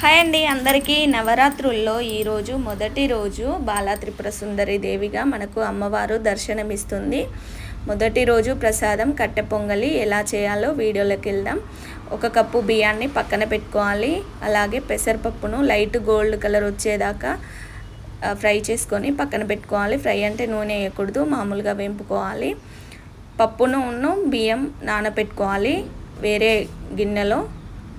Hi అండి అందరికీ నవరాత్రుల్లో ఈరోజు మొదటి రోజు బాలా త్రిపుర సుందరి దేవిగా మనకు అమ్మవారు దర్శనమిస్తుంది. మొదటి రోజు ప్రసాదం కట్టె పొంగలి ఎలా చేయాలో వీడియోలోకి వెళ్దాం. ఒక కప్పు బియ్యాన్ని పక్కన పెట్టుకోవాలి. అలాగే పెసరపప్పును లైట్ గోల్డ్ కలర్ వచ్చేదాకా ఫ్రై చేసుకొని పక్కన పెట్టుకోవాలి. ఫ్రై అంటే నూనె వేయకూడదు మామూలుగా వేంపుకోవాలి. పప్పును బియ్యం నానబెట్టుకోవాలి వేరే గిన్నెలో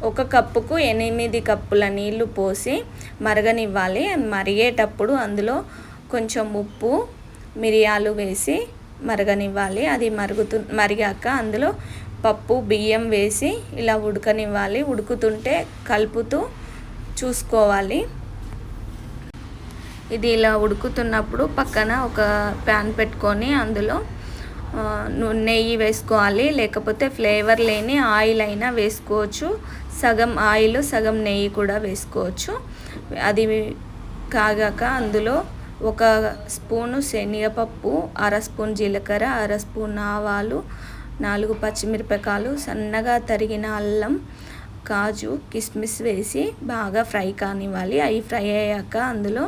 ఒక కప్పుకు ఎనిమిది కప్పుల నీళ్ళు పోసి మరగనివ్వాలి. మరిగేటప్పుడు అందులో కొంచెం ఉప్పు మిరియాలు వేసి మరగనివ్వాలి. అది మరుగుతు మరిగాక అందులో పప్పు బియ్యం వేసి ఇలా ఉడకనివ్వాలి. ఉడుకుతుంటే కలుపుతూ చూసుకోవాలి. ఇది ఇలా ఉడుకుతున్నప్పుడు పక్కన ఒక ప్యాన్ పెట్టుకొని అందులో నెయ్యి వేసుకోవాలి. లేకపోతే ఫ్లేవర్ లేని ఆయిల్ అయినా వేసుకోవచ్చు. సగం ఆయిల్ సగం నెయ్యి కూడా వేసుకోవచ్చు. అది కాగాక అందులో ఒక స్పూను శనగపప్పు అర స్పూన్ జీలకర్ర అర స్పూన్ ఆవాలు నాలుగు పచ్చిమిరపకాయలు సన్నగా తరిగిన అల్లం కాజు కిస్మిస్ వేసి బాగా ఫ్రై కానివ్వాలి. అవి ఫ్రై అయ్యాక అందులో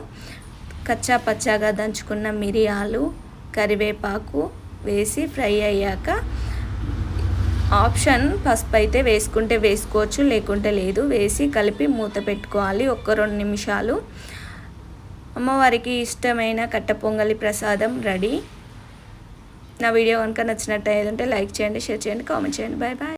కచ్చా పచ్చాగా దంచుకున్న మిరియాలు కరివేపాకు వేసి ఫ్రై అయ్యాక ఆప్షన్ పసుపు అయితే వేసుకుంటే వేసుకోవచ్చు లేకుంటే లేదు. వేసి కలిపి మూత పెట్టుకోవాలి ఒక్క రెండు నిమిషాలు. అమ్మవారికి ఇష్టమైన కట్ట పొంగలి ప్రసాదం రెడీ. నా వీడియో కనుక నచ్చినట్టు లైక్ చేయండి షేర్ చేయండి కామెంట్ చేయండి. Bye bye.